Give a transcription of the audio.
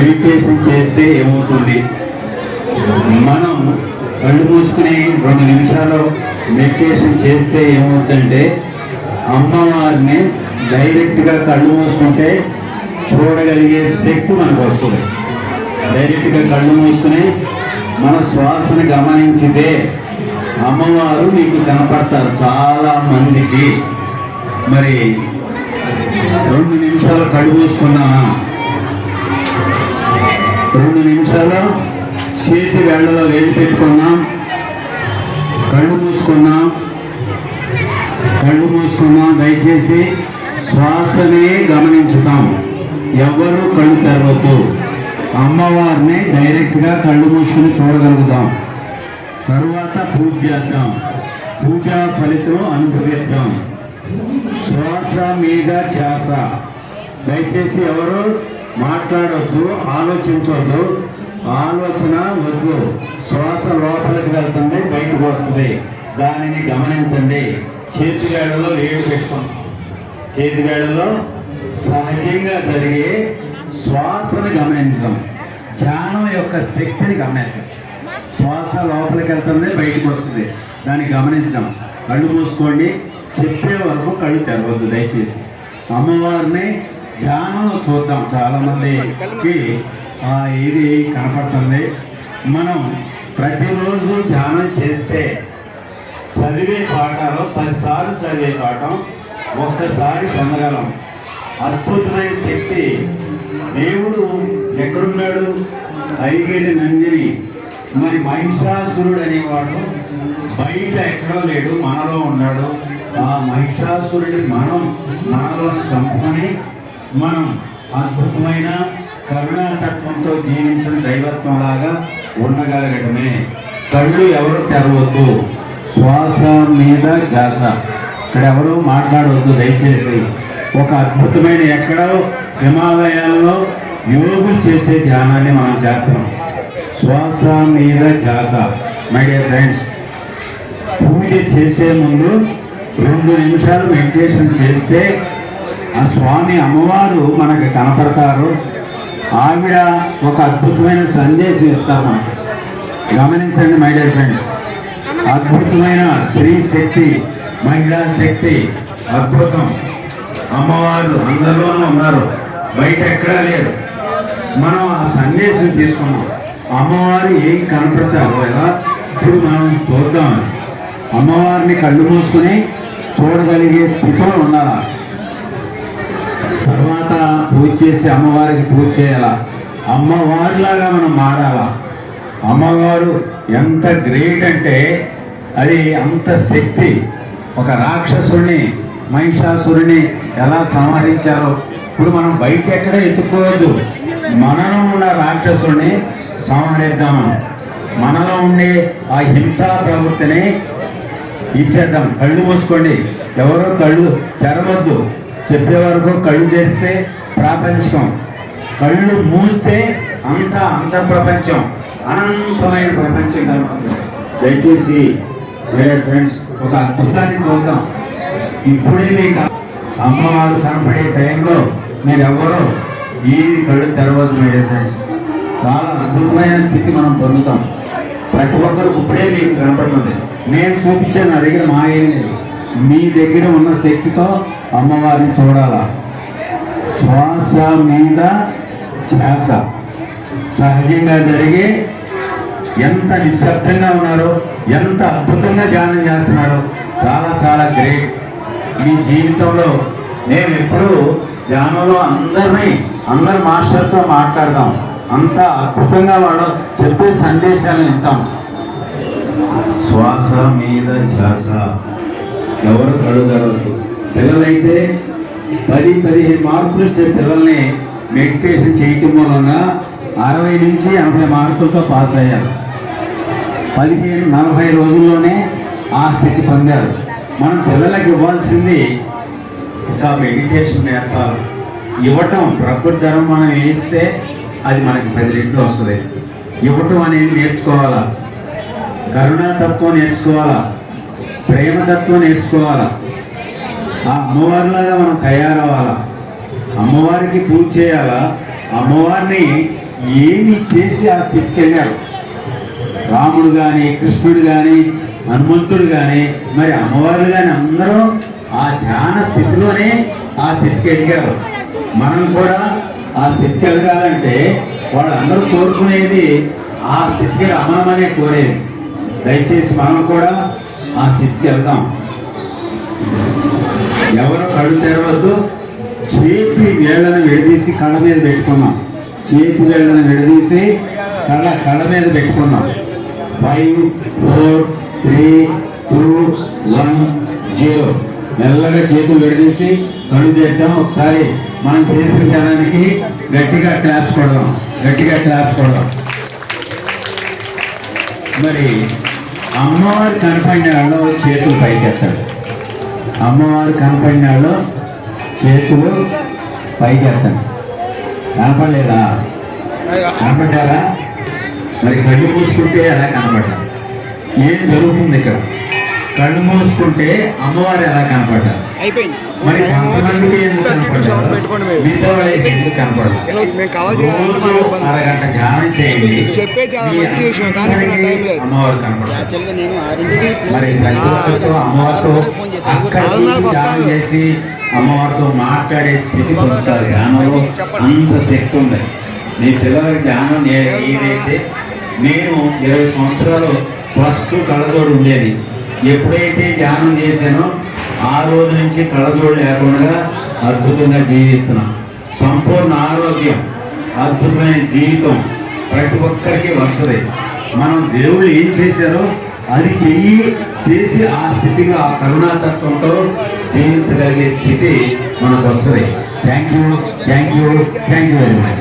Meditation చేస్తే ఏమవుతుంది? మనం కళ్ళు మూసుకుని రెండు నిమిషాలు మెడిటేషన్ చేస్తే ఏమవుతుందంటే అమ్మవారిని డైరెక్ట్గా కళ్ళు మూసుకుంటే చూడగలిగే శక్తి మనకు వస్తుంది. డైరెక్ట్గా కళ్ళు మూసుకుని మన శ్వాసను గమనించితే అమ్మవారు మీకు కనపడతారు చాలా మందికి. మరి రెండు నిమిషాలు కళ్ళు మూసుకున్నామా? రెండు నిమిషాలు చేతి వేళ్ళలో వేడి పెట్టుకున్నాం కళ్ళు మూసుకున్నాం కళ్ళు మూసుకున్నాం దయచేసి శ్వాసనే గమనించుతాం. ఎవరు కళ్ళు తెరవద్దు. అమ్మవారిని డైరెక్ట్గా కళ్ళు మూసుకుని చూడగలుగుతాం. తరువాత పూజ చేద్దాం. పూజా ఫలితం అనుభవిద్దాం. శ్వాస మీద ధ్యాస. దయచేసి ఎవరు మాట్లాడొద్దు ఆలోచించవద్దు ఆలోచన వద్దు. శ్వాస లోపలికి వెళ్తుంది బయటకు వస్తుంది. దానిని గమనించండి. చేతిగాడలో వేడి పెట్టుకుంటాం చేతిగాడలో సహజంగా జరిగే శ్వాసను గమనించడం. ధ్యానం యొక్క శక్తిని గమనించడం. శ్వాస లోపలికి వెళ్తుంది బయటకు వస్తుంది. దాన్ని గమనించడం. కళ్ళు మూసుకోండి. చెప్పే వరకు కళ్ళు తెరవద్దు దయచేసి. అమ్మవారిని ధ్యానంలో చూద్దాం చాలా మందికి ఆ ఇది కనపడుతుంది. మనం ప్రతిరోజు ధ్యానం చేస్తే చదివే పాఠాలు పదిసార్లు చదివే పాఠం ఒక్కసారి పొందగలం. అద్భుతమైన శక్తి. దేవుడు ఎక్కడున్నాడు? ఐగేడి నందిని. మరి మహిషాసురుడు అనేవాడు బయట ఎక్కడో లేడు మనలో ఉన్నాడు. ఆ మహిషాసురుడి మనం మనలో చంపుకొని మనం అద్భుతమైన కరుణాతత్వంతో జీవించిన దైవత్వం లాగా ఉండగలగటమే. కళ్ళు ఎవరు తెరవద్దు. శ్వాస మీద జాస. ఇక్కడ ఎవరు మాట్లాడవద్దు దయచేసి. ఒక అద్భుతమైన ఎక్కడో హిమాలయాల్లో యోగులు చేసే ధ్యానాన్ని మనం చేస్తున్నాం శ్వాస మీద జాస. మై డియర్ ఫ్రెండ్స్ పూజ చేసే ముందు రెండు నిమిషాలు మెడిటేషన్ చేస్తే ఆ స్వామి అమ్మవారు మనకు కనపడతారు. ఆవిడ ఒక అద్భుతమైన సందేశం ఇస్తారు మనకి. గమనించండి మై డియర్ ఫ్రెండ్స్ అద్భుతమైన స్త్రీ శక్తి మహిళా శక్తి అద్భుతం. అమ్మవారు అందరిలోనూ ఉన్నారు. బయట ఎక్కడా లేరు. మనం ఆ సందేశం తీసుకున్నాం. అమ్మవారు ఏం కనపడతారు ఎలా? ఇప్పుడు మనం చూద్దాం. అమ్మవారిని కళ్ళు మూసుకుని చూడగలిగే స్థితిలో ఉండాలి? తర్వాత పూజ చేసి అమ్మవారికి పూజ చేయాలా? అమ్మవారిలాగా మనం మారాలా? అమ్మవారు ఎంత గ్రేట్ అంటే అది అంత శక్తి. ఒక రాక్షసుడిని మహిషాసురుని ఎలా సంహరించారో ఇప్పుడు మనం బయట ఎక్కడ ఎత్తుకోవద్దు. మనలో ఉన్న రాక్షసుడిని సంహరిద్దాం మనం. మనలో ఉండే ఆ హింసా ప్రవృత్తిని ఇచ్చేద్దాం. కళ్ళు మూసుకోండి. ఎవరో కళ్ళు తెరవద్దు. చెప్పే వరకు కళ్ళు తెరిస్తే ప్రాపంచకం. కళ్ళు మూస్తే అంత అంత ప్రపంచం అనంతమైన ప్రపంచం కనపడుతుంది. దయచేసి వేరే ఫ్రెండ్స్ ఒక అద్భుతాన్ని చూద్దాం. ఇప్పుడే మీకు అమ్మవారు కనపడే టైంలో మీరు ఈ కళ్ళు తెరవద్దు మేడే ఫ్రెండ్స్ చాలా అద్భుతమైన స్థితి మనం పొందుతాం. ప్రతి ఒక్కరు ఇప్పుడే మీకు కనపడుతుంది. నేను చూపించాను నా దగ్గర మా ఏం లేదు. మీ దగ్గర ఉన్న శక్తితో అమ్మవారిని చూడాలా? శ్వాస మీద శ్వాస సహజంగా జరిగే ఎంత నిశ్శబ్దంగా ఉన్నారో ఎంత అద్భుతంగా ధ్యానం చేస్తున్నారో చాలా చాలా గ్రేట్. మీ జీవితంలో నేను ఎప్పుడూ ధ్యానంలో అందరినీ అందరు మాస్టర్తో మాట్లాడదాం. అంత అద్భుతంగా వాడు చెప్పే సందేశాలను ఇస్తాం. శ్వాస మీద శ్వాస ఎవరు కడుగలరు పిల్లలైతే పది పదిహేను మార్కులు వచ్చే పిల్లల్ని మెడిటేషన్ చేయటం మూలంగా అరవై నుంచి ఎనభై మార్కులతో పాస్ అయ్యారు. పదిహేను నలభై రోజుల్లోనే ఆ స్థితి పొందారు. మనం పిల్లలకు ఇవ్వాల్సింది ఒక మెడిటేషన్ నేర్పాలి ఇవ్వటం ప్రకృతి ధరం మనం వేస్తే అది మనకి పది రెట్లు వస్తుంది. ఇవ్వటం అనేది నేర్చుకోవాలా? కరుణాతత్వం నేర్చుకోవాలా? ప్రేమతత్వం నేర్చుకోవాలా? ఆ అమ్మవారిలాగా మనం తయారవ్వాలా? అమ్మవారికి పూజ చేయాలా? అమ్మవారిని ఏమి చేసి ఆ స్థితికి వెళ్ళారు రాముడు కానీ కృష్ణుడు కానీ హనుమంతుడు కానీ మరి అమ్మవారు కానీ అందరూ ఆ ధ్యాన స్థితిలోనే ఆ స్థితికి ఎదిగారు మనం కూడా ఆ స్థితికి ఎదగాలంటే వాళ్ళందరూ కోరుకునేది ఆ స్థితికి రమణమనే కోరేది. దయచేసి మనం కూడా ఆ స్థితికి వెళ్దాం. ఎవరు కళ్ళు తెరవద్దు. చేతి వేళ్ళను విడదీసి కళ్ళ మీద పెట్టుకున్నాం చేతి వేళ్ళను విడదీసి కళ్ళ కళ్ళ మీద పెట్టుకున్నాం five four three two one zero మెల్లగా చేతులు విడదీసి కళ్ళు తెద్దాం. ఒకసారి మనం చేసిన జనానికి గట్టిగా క్లాప్స్ కొడదాం. గట్టిగా క్లాప్స్ కొడదాం. మరి అమ్మవారు కనపడిన వాళ్ళు చేతులు పైకెత్తాడు. అమ్మవారు కనపడిన వాళ్ళు పైకి ఎత్తండి కనపడలేదా? కనపడ్డారా? మరి కళ్ళు మూసుకుంటే ఎలా కనపడ్డారు? ఏం జరుగుతుంది ఇక్కడ? కళ్ళు మూసుకుంటే అమ్మవారు ఎలా కనపడ్డారు? అయిపోయింది. మరి కొంతమందికి ఎందుకు కనపడ్డారు? మిగతా వాళ్ళకి ఎందుకు కనపడదు? రోజు అరగంట ధ్యానం చేయండి. అమ్మవారు మరి అమ్మవారితో అక్కడ ధ్యానం చేసి అమ్మవారితో మాట్లాడే స్థితి పొందుతారు ధ్యానంలో అంత శక్తి ఉంది మీ పిల్లలకి ధ్యానం ఏదైతే నేను ఇరవై సంవత్సరాలు ప్లస్ టూ కళ్ళజోడు ఉండేది ఎప్పుడైతే ధ్యానం చేశానో ఆ రోజు నుంచి కళ్ళజోడు లేకుండా అద్భుతంగా జీవిస్తున్నాం. సంపూర్ణ ఆరోగ్యం అద్భుతమైన జీవితం ప్రతి ఒక్కరికి వస్తుంది. మనం దేవుళ్ళు ఏం చేశారో అది చెయ్యి చేసి ఆ స్థితిగా ఆ కరుణాతత్వంతో జీవించగలిగే స్థితి మనకు వస్తుంది. Thank you thank you thank you very much